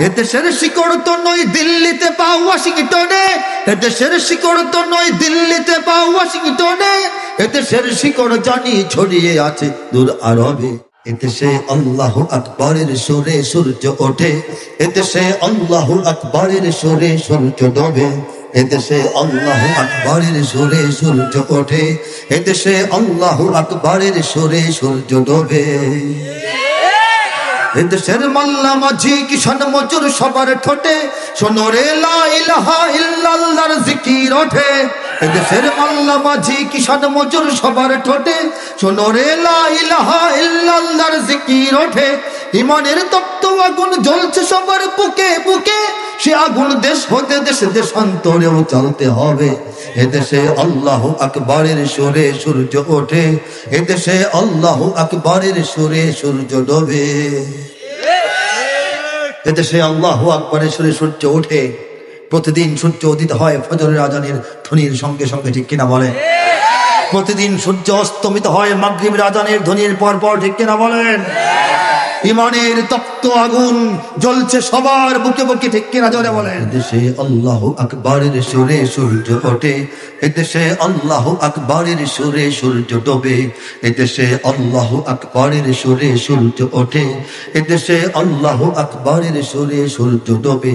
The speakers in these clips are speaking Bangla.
এদেশের শিকড় তো নয় দিল্লিতে পাও ওয়াশিংটনে। এদেশের শিকড় তো নয় দিল্লিতে পাও ওয়াশিংটনে। এদেশের শিকড় জানি ছড়িয়ে আছে দূর আরবে। এদেশে আল্লাহ আকবরের সুরে সূর্য ওঠে। এদেশে আল্লাহ আকবরের সুরে সূর্য ডোবে। এদেশে আল্লাহ আকবরের সুরে সূর্য ওঠে। এদেশে আল্লাহ আকবরের সুরে সূর্য ডোবে। এদেশের মাল্লা মাঝি কিষান মজুর সবার ঠোঁটে। সোনরে ইলাহা ইল্লাল্লাহর জিকির ওঠে। এদেশের মাল্লা মাঝি কিষান মজুর সবার ঠোঁটে। সোনরে ইলাহা ইল্লাল্লাহর জিকির ওঠে। ইমানের তত্ত্ব আগুন জ্বলছে সবার বুকে বুকে। সে আগুন দেশ হতে দেশ দেশান্তরেও চলতে হবে। এদেশে আল্লাহ আকবরের সুরে সূর্য ওঠে। এদেশে আল্লাহ আকবরের সুরে সূর্য ডোবে। এদেশে আল্লাহ আকবরের সুরে সূর্য ওঠে। প্রতিদিন সূর্য উদিত হয় ফজরের আজানের ধ্বনির সঙ্গে সঙ্গে, ঠিক কিনা বলে? প্রতিদিন সূর্য অস্তমিত হয় মাগরিবের আজানের ধ্বনির পর পর, ঠিক কিনা বলেন? ইমানের তপ্ত আগুন জ্বলছে সবার বুকে বুকে, ঠিক কিনা জোরে বলেন? দেশে আল্লাহ আকবরের সুরে সূর্য ওঠে, এদেশে আল্লাহ আকবরের সুরে সূর্য ডোবে, এদেশে আল্লাহ আকবরের সুরে সূর্য ওঠে, এদেশে আল্লাহ আকবরের সুরে সূর্য ডোবে,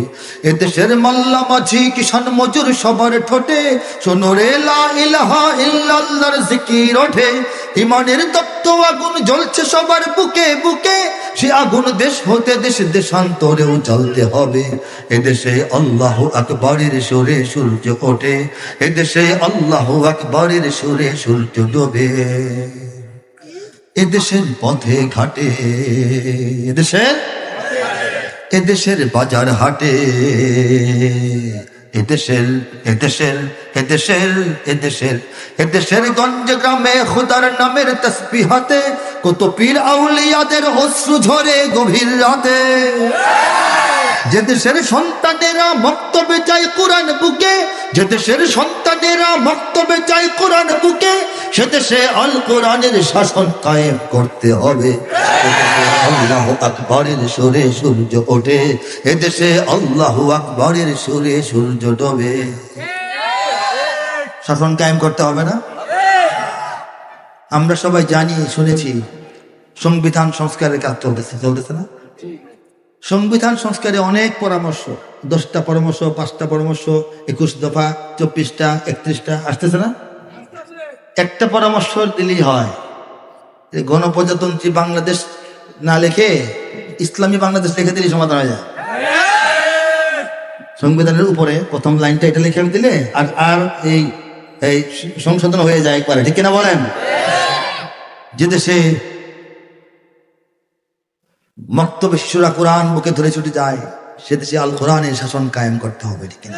এদেশের মাল্লা মাঝি কিষান মজুর সবার ঠোঁটে সোনরে লা ইলাহা ইল্লাল্লাহর জিকির ওঠে, ইমানের তপ্ত আগুন জ্বলছে সবার বুকে বুকে। সে আগুন দেশ হতে দেশ দেশান্তরেও জ্বলতে হবে। এদেশে আল্লাহ আকবরের সুরে সূর্য ওঠে। এদেশে আল্লাহ আকবরের সুরে সূর্য ডোবে। এদেশের পথে ঘাটে। এদেশের? এদেশের বাজার হাটে। এদেশের এদেশের এদেশের এদেশের এদেশের গঞ্জ গ্রামে খুদার নামের তসবিহাতে কত পীর আউলিয়াদের অশ্রু ঝরে গভীর রাতে। যে দেশের সন্তানেরা মক্তবে চায় কোরআন বুকে, যে দেশের সন্তানেরা মক্তবে চায় কোরআন বুকে সে দেশে আল কোরআনের শাসন কায়েম করতে হবে। আল্লাহ আকবরের সুরে সূর্য ওঠে। এদেশে আল্লাহ আকবরের সুরে সূর্য ডোবে। শাসন কায়েম করতে হবে না? আমরা সবাই জানি, শুনেছি, সংবিধান সংস্কারের কাজ চলতেছে চলতেছে না? সংবিধান সংস্কারে অনেক পরামর্শ, দশটা পরামর্শ, পাঁচটা পরামর্শ, একুশ দফা, চব্বিশটা, একত্রিশটা, আসতেছে না? একটা পরামর্শ দিলেই হয়। গণপ্রজাতন্ত্রী বাংলাদেশ না লিখে, ইসলামী বাংলাদেশ লিখে দিলেই সমাধান হয়ে যায়। সংবিধানের উপরে প্রথম লাইনটা এটা লিখে দিলে, আর আর এই এই সংশোধন হয়ে যায় একবারে। ঠিক কিনা বলেন? যে দেশে মক্তবে শিশুরা কোরআন বুকে ধরে ছুটে যায়, সে দেশে আল কোরআনের শাসন কায়েম করতে হবে। ঠিক কিনা?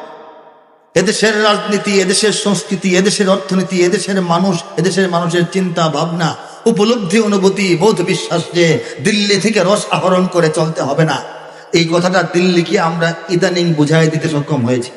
এদেশের রাজনীতি, এদেশের সংস্কৃতি, এদেশের অর্থনীতি, এদেশের মানুষ, এদেশের মানুষের চিন্তা, ভাবনা, উপলব্ধি, অনুভূতি, বোধ বিশ্বাস যে দিল্লি থেকে রস আহরণ করে চলতে হবে না। এই কথাটা দিল্লিকে আমরা ইদানিং বুঝাই দিতে সক্ষম হয়েছি।